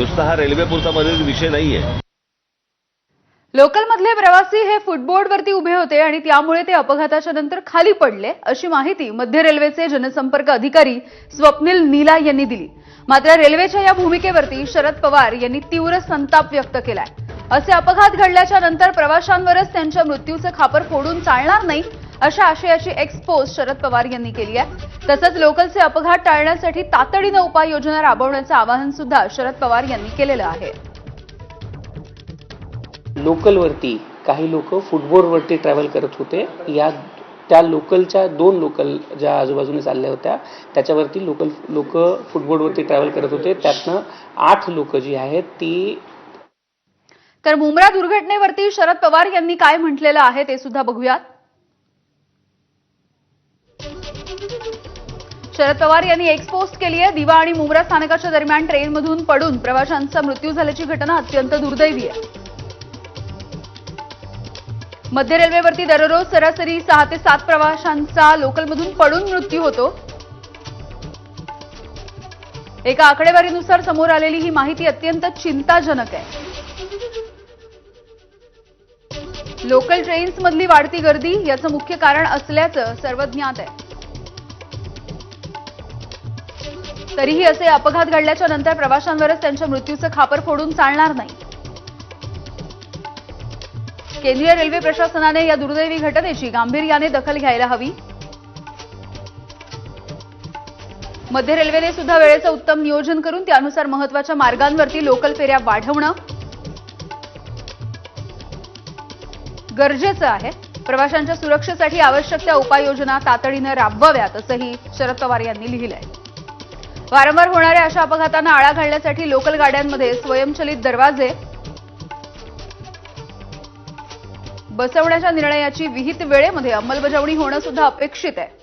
नुसता हा रेल्वे पुरता विषय नाहीये. लोकलमधले प्रवासी हे फुटबोर्डवरती उभे होते आणि त्यामुळे ते अपघाताच्या नंतर खाली पडले अशी माहिती मध्य रेल्वेचे जनसंपर्क अधिकारी स्वप्नील नीला यांनी दिली. मात्र रेल्वेच्या या भूमिकेवरती शरद पवार यांनी तीव्र संताप व्यक्त केलाय. असे अपघात घडल्याच्या नंतर प्रवाशांवरच त्यांच्या मृत्यूचं खापर फोडून चालणार नाही अशा आशयाची एक्सपोज शरद पवार यांनी केली आहे. तसंच लोकलचे अपघात टाळण्यासाठी तातडीनं उपाययोजना राबवण्याचं आवाहन सुद्धा शरद पवार यांनी केलेलं आहे. लोकलवरती काही लोक फुटबोर्डवरती ट्रॅव्हल करत होते. या त्या लोकलच्या दोन लोकल ज्या आजूबाजूने चालल्या होत्या त्याच्यावरती लोकल लोक फुटबोर्डवरती ट्रॅव्हल करत होते. त्यातनं आठ लोक जी आहेत ती तर मुंब्रा दुर्घटनेवरती शरद पवार यांनी काय म्हटलेलं आहे ते सुद्धा बघूयात. शरद पवार यांनी एक्सपोस्ट केली आहे. दिवा आणि मुंब्रा स्थानकाच्या दरम्यान ट्रेनमधून पडून प्रवाशांचा मृत्यू झाल्याची घटना अत्यंत दुर्दैवी आहे. मध्य रेल्वेवरती दररोज सरासरी सहा ते सात प्रवाशांचा लोकलमधून पडून मृत्यू होतो. एका आकडेवारीनुसार समोर आलेली ही माहिती अत्यंत चिंताजनक आहे. लोकल ट्रेन्स मधली वाढती गर्दी याचं मुख्य कारण असल्याचं सर्वज्ञात आहे. तरीही असे अपघात घडल्याच्या नंतर प्रवाशांवरच त्यांच्या मृत्यूचं खापर फोडून चालणार नाही. केंद्रीय रेल्वे प्रशासनाने या दुर्दैवी घटनेची गांभीर्याने दखल घ्यायला हवी. मध्य रेल्वेने सुद्धा वेळेचं उत्तम नियोजन करून त्यानुसार महत्त्वाच्या मार्गांवरती लोकल फेऱ्या वाढवणं गरजेचं आहे. प्रवाशांच्या सुरक्षेसाठी आवश्यक त्या उपाययोजना तातडीनं राबवाव्यात असंही शरद पवार यांनी लिहिलंय. वारंवार होणाऱ्या अशा अपघातांना आळा घालण्यासाठी लोकल गाड्यांमध्ये स्वयंचलित दरवाजे बसवण्याच्या निर्णयाची विहित वेळेमध्ये अंमलबजावणी होणं सुद्धा अपेक्षित आहे.